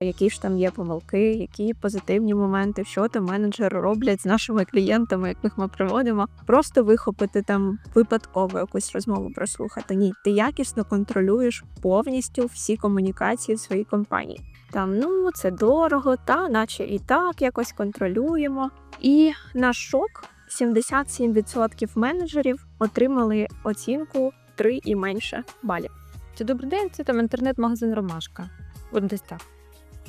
які ж там є помилки, які позитивні моменти, що там менеджери роблять з нашими клієнтами, яких ми проводимо. Просто вихопити там випадково якусь розмову прослухати. Ні, ти якісно контролюєш повністю всі комунікації в своїй компанії. Там ну це дорого, та наче і так якось контролюємо. І наш шок: 77% менеджерів отримали оцінку 3 і менше балів. Чи добрий день? Це там інтернет-магазин Ромашка. От десь так.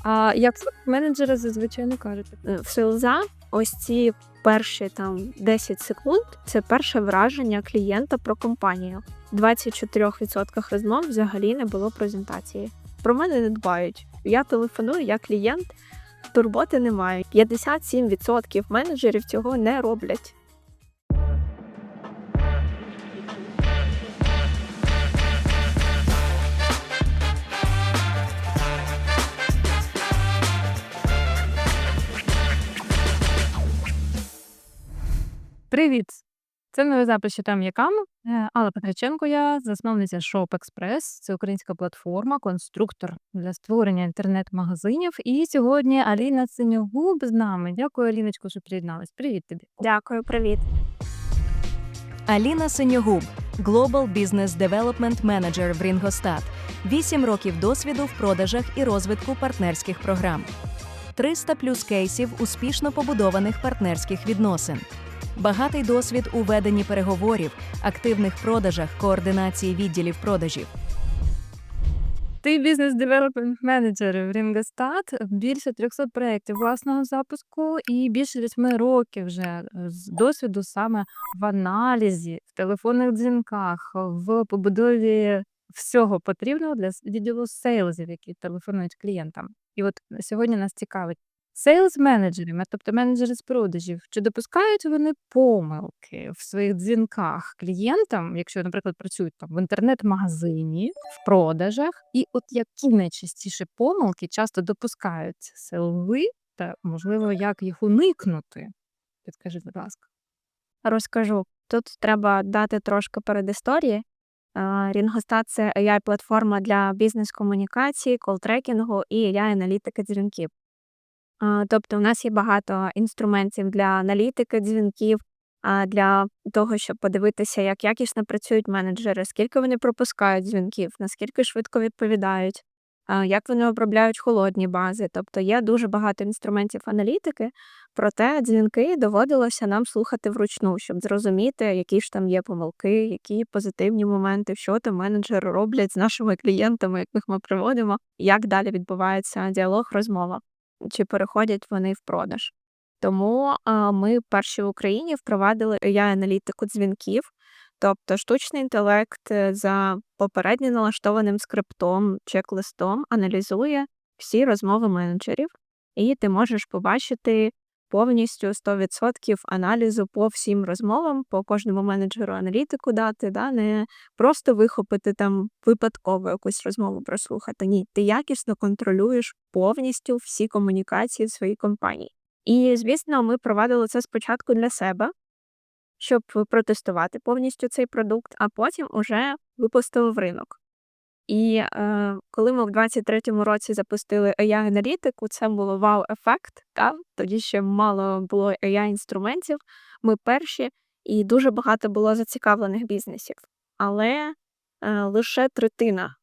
А як менеджери зазвичай не кажуть. Е, в селза ось ці перші там 10 секунд це перше враження клієнта про компанію. В 24% розмов взагалі не було презентації. Про мене не дбають. Я телефоную, я клієнт, турботи немає. 57% менеджерів цього не роблять. Привіт! Це новий запис «Що там якам. Е, Алла Петриченко, я засновниця Shop Express. Це українська платформа, конструктор для створення інтернет-магазинів. І сьогодні Аліна Синьогуб з нами. Дякую, Аліночко, що приєдналась. Привіт тобі. Дякую, привіт. Аліна Синьогуб, Global Business Development Manager в Ringostat. 8 років досвіду в продажах і розвитку партнерських програм. 300 плюс кейсів успішно побудованих партнерських відносин. Багатий досвід у веденні переговорів, активних продажах, координації відділів продажів. Ти бізнес-девелопмент менеджер в Ringostat, більше 300 проєктів власного запуску і більше 8 років вже з досвіду саме в аналізі, в телефонних дзвінках, в побудові всього потрібного для відділу сейлзів, які телефонують клієнтам. І от сьогодні нас цікавить. Сейлз менеджери, тобто менеджери з продажів, чи допускають вони помилки в своїх дзвінках клієнтам, якщо, наприклад, працюють там в інтернет-магазині, в продажах, і от які найчастіше помилки часто допускають селви, та можливо, як їх уникнути? Підкажіть, будь ласка. Розкажу. Тут треба дати трошки передісторії. Рінгостат це AI-платформа для бізнес-комунікації, кол-трекінгу і AI-аналітики дзвінків. Тобто, у нас є багато інструментів для аналітики дзвінків, для того, щоб подивитися, як якісно працюють менеджери, скільки вони пропускають дзвінків, наскільки швидко відповідають, як вони обробляють холодні бази. Тобто є дуже багато інструментів аналітики, проте дзвінки доводилося нам слухати вручну, щоб зрозуміти, які ж там є помилки, які позитивні моменти, що там менеджери роблять з нашими клієнтами, яких ми приводимо, як далі відбувається діалог, розмова чи переходять вони в продаж. Тому ми перші в Україні впровадили AI-аналітику дзвінків, тобто штучний інтелект е, за попередньо налаштованим скриптом, чек-листом аналізує всі розмови менеджерів, і ти можеш побачити повністю 100% аналізу по всім розмовам, по кожному менеджеру аналітику дати, да, не просто вихопити там випадково якусь розмову прослухати. Ні, ти якісно контролюєш повністю всі комунікації в своїй компанії. І, звісно, ми провадили це спочатку для себе, щоб протестувати повністю цей продукт, а потім уже випустили в ринок. І е, коли ми в 23-му році запустили AI-аналітику, це було вау-ефект. Та? Тоді ще мало було AI-інструментів. Ми перші, і дуже багато було зацікавлених бізнесів. Але е, лише третина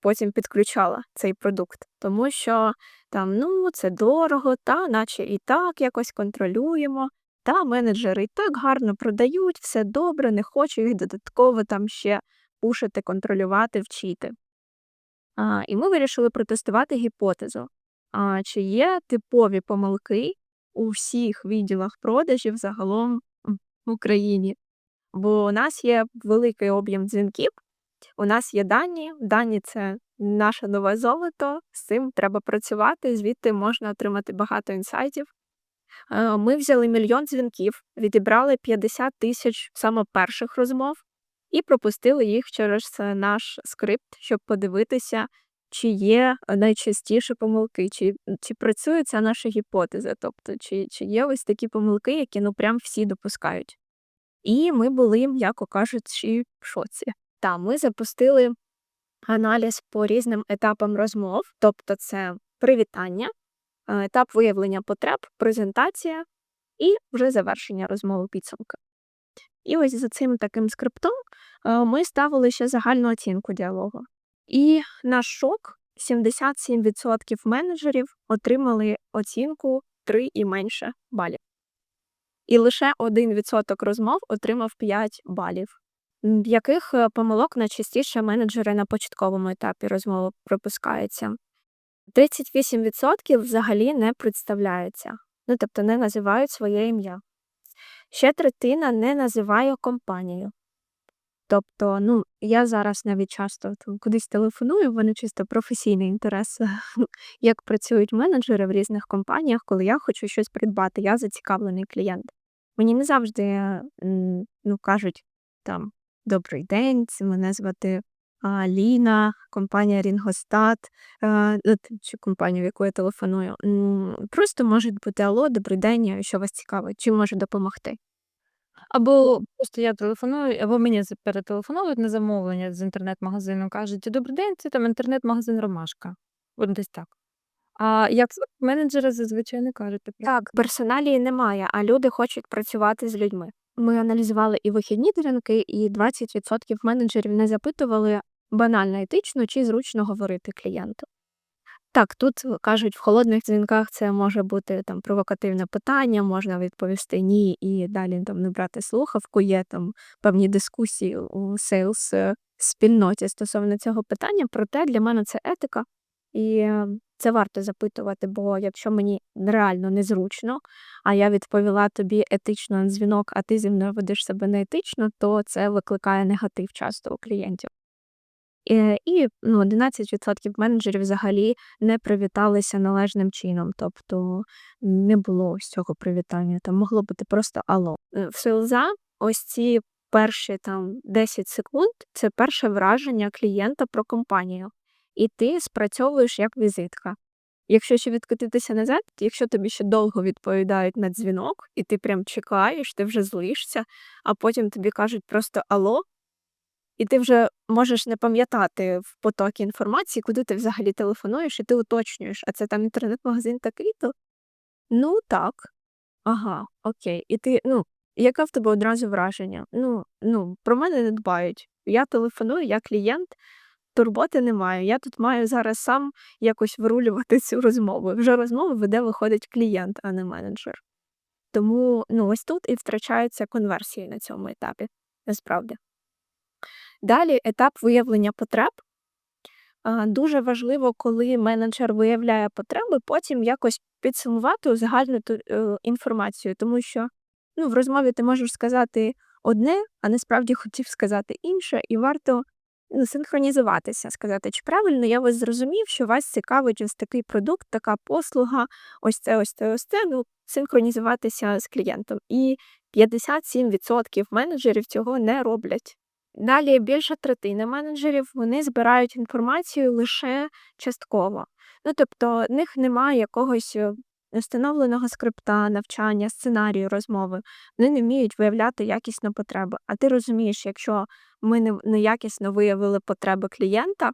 потім підключала цей продукт, тому що там ну це дорого, та наче і так якось контролюємо. Та менеджери і так гарно продають, все добре, не хочу їх додатково там ще пушити, контролювати, вчити. А, і ми вирішили протестувати гіпотезу, а, чи є типові помилки у всіх відділах продажів загалом в Україні. Бо у нас є великий об'єм дзвінків, у нас є дані, дані це наше нове золото, з цим треба працювати, звідти можна отримати багато інсайтів. Ми взяли мільйон дзвінків, відібрали 50 тисяч саме перших розмов і пропустили їх через е, наш скрипт, щоб подивитися, чи є найчастіше помилки, чи, чи працює ця наша гіпотеза, тобто чи, чи є ось такі помилки, які ну прям всі допускають. І ми були, м'яко кажучи, в шоці. Та ми запустили аналіз по різним етапам розмов, тобто це привітання, е, етап виявлення потреб, презентація і вже завершення розмови підсумки. І ось за цим таким скриптом е, ми ставили ще загальну оцінку діалогу. І наш шок 77% менеджерів отримали оцінку 3 і менше балів. І лише 1% розмов отримав 5 балів. Яких е, помилок найчастіше менеджери на початковому етапі розмови припускаються? 38% взагалі не представляються, ну тобто не називають своє ім'я. Ще третина не називає компанію. Тобто, ну, я зараз навіть часто там кудись телефоную, в мене чисто професійний інтерес, як працюють менеджери в різних компаніях, коли я хочу щось придбати, я зацікавлений клієнт. Мені не завжди ну, кажуть там Добрий день, мене звати а, Ліна, компанія Рінгостат, е, ну, т- чи компанію, в яку я телефоную. Просто можуть бути Алло, добрий день, що вас цікавить, чим можу допомогти. Або просто я телефоную, або мені перетелефонують на замовлення з інтернет-магазину, кажуть: Добрий день, це там інтернет-магазин Ромашка. От десь так. А як менеджери зазвичай не кажуть. Так, персоналії немає, а люди хочуть працювати з людьми. Ми аналізували і вихідні дзвінки, і 20% менеджерів не запитували банально етично чи зручно говорити клієнту. Так, тут кажуть, в холодних дзвінках це може бути там провокативне питання, можна відповісти ні і далі там не брати слухавку. Є там певні дискусії у сейлс спільноті стосовно цього питання. Проте для мене це етика, і е, це варто запитувати, бо якщо мені реально незручно, а я відповіла тобі етично на дзвінок, а ти зі мною ведеш себе неетично, то це викликає негатив часто у клієнтів. Е, І ну, 11% менеджерів взагалі не привіталися належним чином, тобто не було ось цього привітання. Там могло бути просто алло. Е, В селза ось ці перші там 10 секунд це перше враження клієнта про компанію, і ти спрацьовуєш як візитка. Якщо ще відкотитися назад, якщо тобі ще довго відповідають на дзвінок, і ти прям чекаєш, ти вже злишся, а потім тобі кажуть просто алло, і ти вже можеш не пам'ятати в потокі інформації, куди ти взагалі телефонуєш, і ти уточнюєш, а це там інтернет-магазин такий-то? Ну так. Ага, окей. І ти, ну, яке в тебе одразу враження? Ну, ну, про мене не дбають. Я телефоную, я клієнт, турботи не маю. Я тут маю зараз сам якось вирулювати цю розмову. Вже розмову веде, виходить клієнт, а не менеджер. Тому ну, ось тут і втрачаються конверсії на цьому етапі, насправді. Далі етап виявлення потреб. Дуже важливо, коли менеджер виявляє потреби, потім якось підсумувати узагальнити е, інформацію, тому що ну, в розмові ти можеш сказати одне, а насправді хотів сказати інше, і варто ну, синхронізуватися, сказати, чи правильно я вас зрозумів, що вас цікавить ось такий продукт, така послуга, ось це, ось це, ось це. Ну, синхронізуватися з клієнтом. І 57% менеджерів цього не роблять. Далі більша третина менеджерів вони збирають інформацію лише частково. Ну тобто, в них немає якогось е, встановленого скрипта, навчання, сценарію розмови. Вони не вміють виявляти якісно потреби. А ти розумієш, якщо ми не- неякісно виявили потреби клієнта,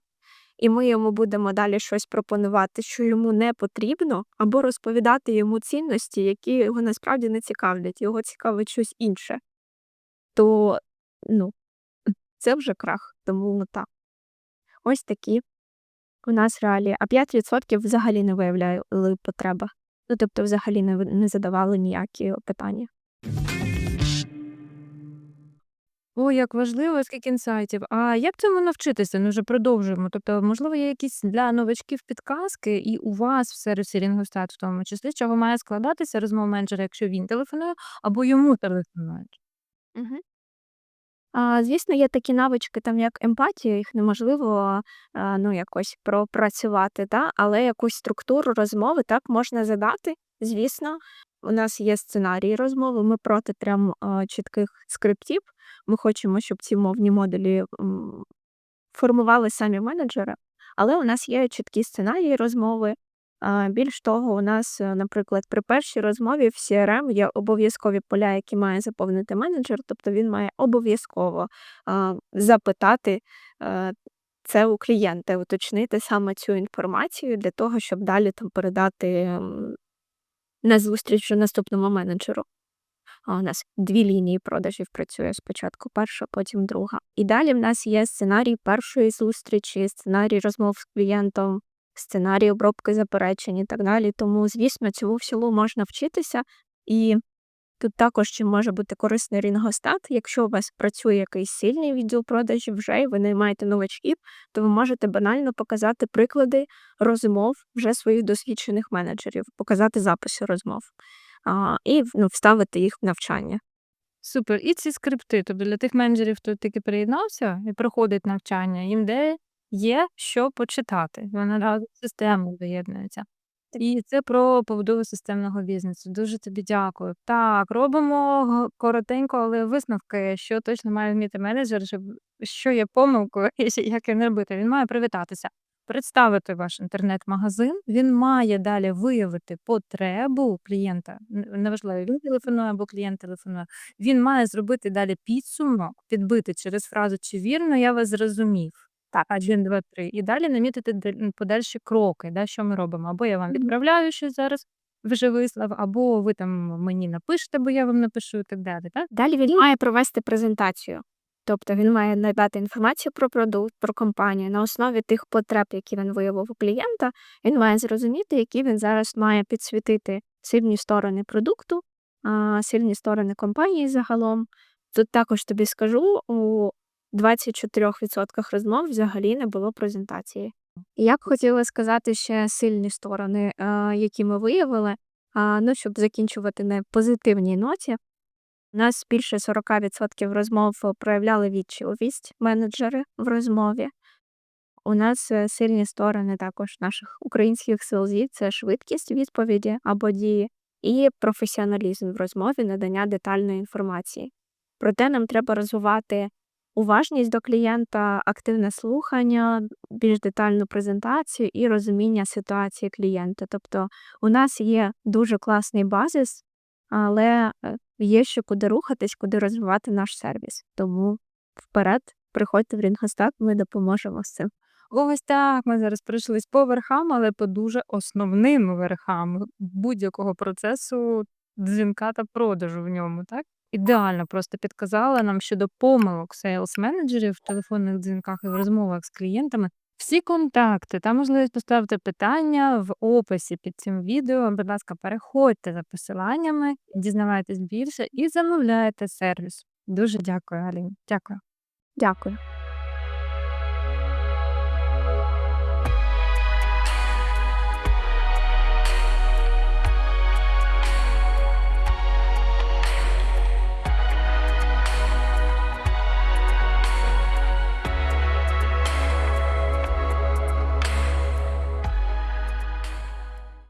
і ми йому будемо далі щось пропонувати, що йому не потрібно, або розповідати йому цінності, які його насправді не цікавлять, його цікавить щось інше, то ну, це вже крах, тому так. Ось такі у нас реалії. А 5% взагалі не виявляли потреби. Ну, тобто, взагалі не, не задавали ніякі питання. О, як важливо, скільки інсайтів. А як цьому навчитися? Ну, вже продовжуємо. Тобто, можливо, є якісь для новачків підказки, і у вас в сервісі Рінгостат, в тому числі, чого має складатися розмова менеджера, якщо він телефонує, або йому телефонують. Угу. А, звісно, є такі навички, там як емпатія, їх неможливо а, ну, якось пропрацювати, та? але якусь структуру розмови так можна задати. Звісно, у нас є сценарії розмови, ми проти прям а, чітких скриптів. Ми хочемо, щоб ці мовні модулі формували самі менеджери, але у нас є чіткі сценарії розмови. Більш того, у нас, е, наприклад, при першій розмові в CRM є обов'язкові поля, які має заповнити менеджер, тобто він має обов'язково запитати е, це у клієнта, уточнити саме цю інформацію для того, щоб далі там передати на зустріч вже наступному менеджеру. А у нас дві лінії продажів працює спочатку перша, потім друга. І далі в нас є сценарій першої зустрічі, сценарій розмов з клієнтом, сценарій обробки заперечень і так далі. Тому, звісно, цьому всьому можна вчитися. І тут також чим може бути корисний рінгостат. Якщо у вас працює якийсь сильний відділ продажів вже і ви наймаєте новачків, то ви можете банально показати приклади розмов вже своїх досвідчених менеджерів, показати записи розмов а, і ну, вставити їх в навчання. Супер. І ці скрипти, тобто для тих менеджерів, хто тільки приєднався і проходить навчання, їм де є що почитати. Вони разом з системою доєднуються. І це про побудову системного бізнесу. Дуже тобі дякую. Так, робимо коротенько, але висновки, що точно має вміти менеджер, що є помилкою і як її не робити. Він має привітатися, представити ваш інтернет-магазин. Він має далі виявити потребу клієнта. Неважливо, він телефонує або клієнт телефонує. Він має зробити далі підсумок, підбити через фразу, чи вірно я вас зрозумів. Так, один, два, три. І далі намітити дал- подальші кроки, да, що ми робимо. Або я вам Мгм. відправляю щось зараз, вже вислав, або ви там мені напишете, бо я вам напишу і так далі. Так? Далі він має провести презентацію. Тобто він має надати інформацію про продукт, про компанію. На основі тих потреб, які він виявив у клієнта, він має зрозуміти, які він зараз має підсвітити сильні сторони продукту, а, сильні сторони компанії загалом. Тут також тобі скажу, у 24% розмов взагалі не було презентації. Я б хотіла сказати ще сильні сторони, е, які ми виявили. Ну, щоб закінчувати на позитивній ноті, у нас більше 40% розмов проявляли відчутливість менеджери в розмові. У нас е, сильні сторони також наших українських селзів це швидкість відповіді або дії і професіоналізм в розмові надання детальної інформації. Проте нам треба розвивати уважність до клієнта, активне слухання, більш детальну презентацію і розуміння ситуації клієнта. Тобто у нас є дуже класний базис, але е, є ще куди рухатись, куди розвивати наш сервіс. Тому вперед, приходьте в Рінгостат, ми допоможемо з цим. Ось так. Ми зараз пройшлись по верхам, але по дуже основним верхам будь-якого процесу дзвінка та продажу в ньому, так? Ідеально просто підказала нам щодо помилок сейлс-менеджерів в телефонних дзвінках і в розмовах з клієнтами. Всі контакти та можливість поставити питання в описі під цим відео. Будь ласка, переходьте за посиланнями, дізнавайтесь більше і замовляйте сервіс. Дуже дякую, Алін. Дякую. Дякую.